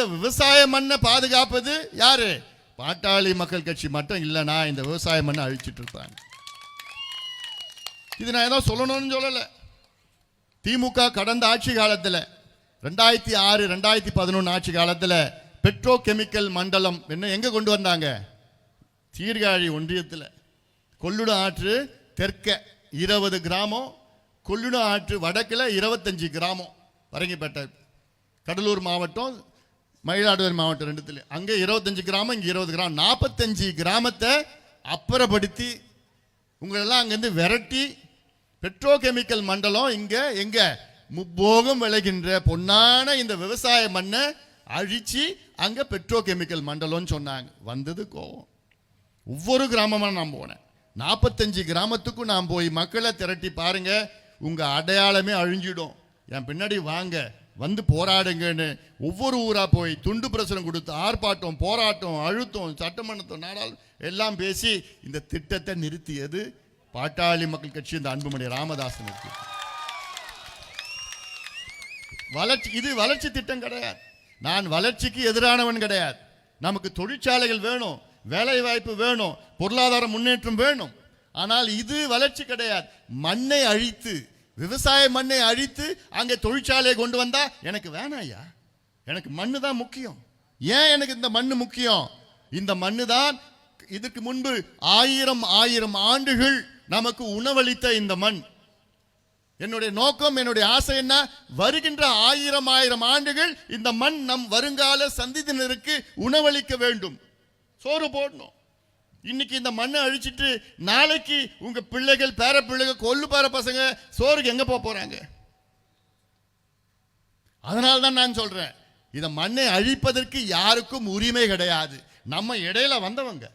இந்த விவசாய மண்ணை பாதுகாப்பது யாரு? பாட்டாளி மக்கள் கட்சி மட்டும் இல்லைனா இந்த விவசாய மண்ணை அழிச்சிட்டு இருப்பாங்க இது நான் ஏதோ சொல்லணும்னு சொல்லலை. திமுக கடந்த ஆட்சி காலத்தில் ரெண்டாயிரத்தி ஆறு ரெண்டாயிரத்தி பதினொன்று ஆட்சி காலத்தில் பெட்ரோ கெமிக்கல் மண்டலம் என்ன எங்கே கொண்டு வந்தாங்க? சீர்காழி ஒன்றியத்தில். கொள்ளுட ஆற்று தெற்க இருபது கிராமம் கொள்ளுட ஆற்று வடக்கில் இருபத்தஞ்சி கிராமம். வரங்கிப்பேட்டை கடலூர் மாவட்டம் மயிலாடுதுறை மாவட்டம் ரெண்டுத்தில். அங்கே இருபத்தஞ்சு கிராமம் இங்கே இருபது கிராமம். நாற்பத்தஞ்சு கிராமத்தை அப்புறப்படுத்தி உங்களெல்லாம் அங்கேருந்து விரட்டி பெட்ரோகெமிக்கல் மண்டலம் இங்கே எங்கே? முப்போகம் விளைகின்ற பொன்னான இந்த விவசாய மண்ணை அழித்து அங்கே பெட்ரோகெமிக்கல் மண்டலம்னு சொன்னாங்க. வந்தது கோவம். ஒவ்வொரு கிராமமாக நான் போனேன். நாற்பத்தஞ்சு கிராமத்துக்கும் நான் போய் மக்களை திரட்டி பாருங்கள் உங்கள் அடையாளமே அழிஞ்சிடும். என் பின்னாடி வாங்க. வந்து போராடுங்கன்னு ஒவ்வொரு ஊராக போய் துண்டு பிரசுரம் கொடுத்து ஆர்ப்பாட்டம் போராட்டம் அழுத்தம் சட்டமன்றத்தம் நாடால் எல்லாம் பேசி இந்த திட்டத்தை நிறுத்தியது பாட்டாளி மக்கள் கட்சி இந்த அன்புமணி ராமதாசன் வளர்ச்சி இது வளர்ச்சி திட்டம் கிடையாது. நான் வளர்ச்சிக்கு எதிரானவன் கிடையாது. நமக்கு தொழிற்சாலைகள் வேணும் வேலை வாய்ப்பு வேணும் பொருளாதார முன்னேற்றம் வேணும். ஆனால் இது வளர்ச்சி கிடையாது. மண்ணை அழித்து விவசாய மண்ணை அழித்து அங்கே தொழிற்சாலையை கொண்டு வந்தா எனக்கு வேணாயா எனக்கு மண்ணு தான் முக்கியம். ஏன் எனக்கு இந்த மண்ணு முக்கியம்? இந்த மண்ணு தான் இதுக்கு முன்பு ஆயிரம் ஆயிரம் ஆண்டுகள் நமக்கு உணவளித்த இந்த மண். என்னுடைய நோக்கம் என்னுடைய ஆசை என்ன? வருகின்ற ஆயிரம் ஆயிரம் ஆண்டுகள் இந்த மண் நம் வருங்கால சந்தித்தினருக்கு உணவளிக்க வேண்டும். சோறு போடணும். இன்னைக்கு இந்த மண்ணை அழிச்சிட்டு நாளைக்கு உங்க பிள்ளைகள் பேர பிள்ளைகள் கொல்லு பேர பசங்க சோறுக்கு எங்க போக போறாங்க? அதனால தான் நான் சொல்றேன் இந்த மண்ணை அழிப்பதற்கு யாருக்கும் உரிமை கிடையாது. நம்ம இடையில வந்தவங்க.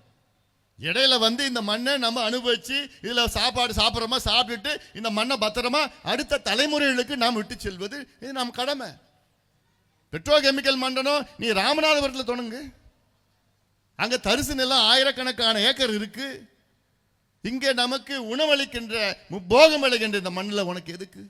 இடையில வந்து இந்த மண்ணை நம்ம அனுபவிச்சு இதில் சாப்பாடு சாப்பிட்றோமா சாப்பிட்டுட்டு இந்த மண்ணை பத்திரமா அடுத்த தலைமுறைகளுக்கு நாம் விட்டு செல்வது இது நம் கடமை. பெட்ரோ கெமிக்கல் மண்டலம் நீ ராமநாதபுரத்தில் தொடங்கு அங்கே தரிசு நிலம் ஆயிரக்கணக்கான ஏக்கர் இருக்கு. இங்கே நமக்கு உணவளிக்கின்ற போகம் அளிக்கின்ற இந்த மண்ணில் உனக்கு எதுக்கு?